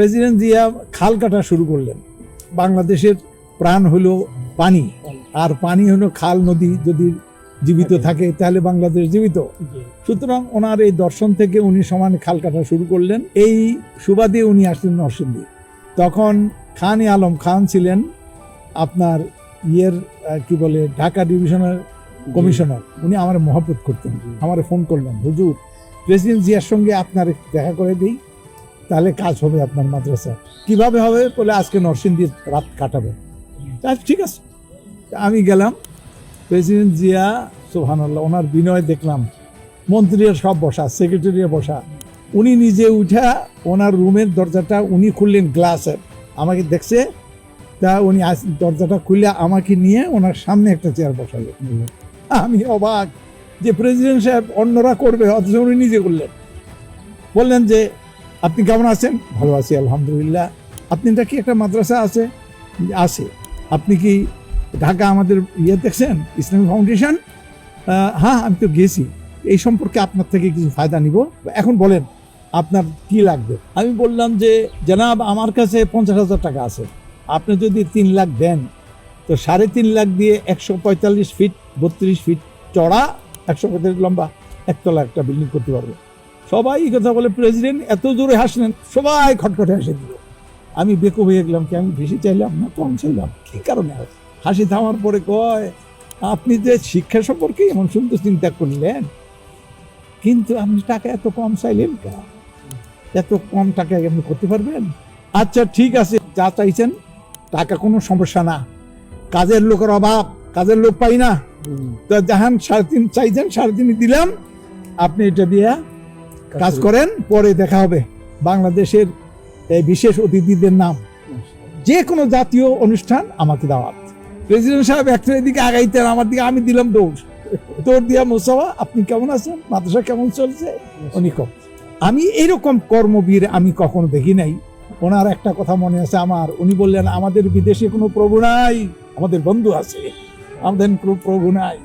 President Zia খাল কাটা শুরু করলেন। বাংলাদেশের প্রাণ হলো পানি। আর পানি হলো খাল নদী যদি জীবিত থাকে তাহলে বাংলাদেশ জীবিত। সুতরাং ওনার এই দর্শন থেকে উনি সমানে খাল কাটা শুরু করলেন। এই সুবাদে উনি আসলেন নরসিংদী। তখন খান আলম খান ছিলেন আপনার ইয়ের কি বলে ঢাকা ডিভিশনের কমিশনার। উনি আমার মহব্বত করতেন আমার ফোন করলেন হুজুর প্রেসিডেন্ট জিয়ার সঙ্গে আপনার দেখা করে দিই। তাহলে কাজ হবে আপনার মাদ্রাসা কীভাবে হবে? বলে আজকে নরসিংদীর রাত কাটাবে। তা ঠিক আছে। আমি গেলাম। প্রেসিডেন্ট জিয়া সোহানাল্লাহ ওনার বিনয় দেখলাম। মন্ত্রীরা সব বসা সেক্রেটারি বসা। উনি নিজে উঠা, ওনার রুমের দরজাটা উনি খুললেন গ্লাসের আমাকে দেখছে, তা উনি দরজাটা খুলে আমাকে নিয়ে ওনার সামনে একটা চেয়ার বসালো। আমি অবাক যে প্রেসিডেন্ট সাহেব অন্যরা করবে, অথচ উনি নিজে করলেন। বললেন যে আপনি কেমন আছেন? ভালো আছি, আলহামদুলিল্লাহ। আপনি কি একটা মাদ্রাসা আছে? আছে। আপনি কি ঢাকা আমাদের ইয়ে দেখছেন? ইসলামী ফাউন্ডেশন? হ্যাঁ আমি তো গেছি। এই সম্পর্কে আপনার থেকে কিছু ফায়দা নিব। এখন বলেন, আপনার কি লাগবে? আমি বললাম যে, জানাব, আমার কাছে পঞ্চাশ হাজার টাকা আছে। আপনি যদি তিন লাখ দেন, তো সাড়ে তিন লাখ দিয়ে একশো পঁয়তাল্লিশ ফিট, বত্রিশ ফিট চড়া একশো পঁয়তাল্লিশ লম্বা, একতলা একটা বিল্ডিং করতে পারব। সবাই কথা বলে প্রেসিডেন্ট এত জোরে হাসলেন সবাই খটখটে হাসে দিল। আমি বেকু হয়ে গেলাম কি আমি বেশি চাইলাম না কম চাইলাম? কি কারণে হাসি? থামার পরে কয় আপনি যে শিক্ষা সম্পর্কে এমন সুন্দর চিন্তা করলেন কিন্তু আপনি টাকা এত কম চাইলেন কেন? এত কম টাকায় আপনি করতে পারবেন? আচ্ছা ঠিক আছে যা চাইছেন টাকা কোনো সমস্যা না। কাজের লোকের অভাব কাজের লোক পাই না। তো যাহান সাড়ে তিন চাইছেন সাড়ে তিন দিলাম। আপনি এটা দিয়ে কাজ করেন, পরে দেখা হবে বাংলাদেশের বিশেষ অতিথিদের নাম। যে কোনো জাতীয় অনুষ্ঠান আমাকে দাওয়াত। প্রেসিডেন্ট সাহেব একটা দিকে আগাইতেন, আমার দিকে আমি দিলাম দৌড়। দৌড় দিয়া মোসাফা আপনি কেমন আছেন? মাদ্রাসা কেমন চলছে? উনি কম। আমি এরকম কর্মবীর আমি কখনো দেখি নাই। ওনার একটা কথা মনে আছে আমার। উনি বললেন, আমাদের বিদেশে কোনো প্রভু নাই, আমাদের বন্ধু আছে। আমাদের কোনো প্রভু নাই।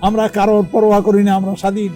আমরা কারোর পরোয়া করি না, আমরা স্বাধীন।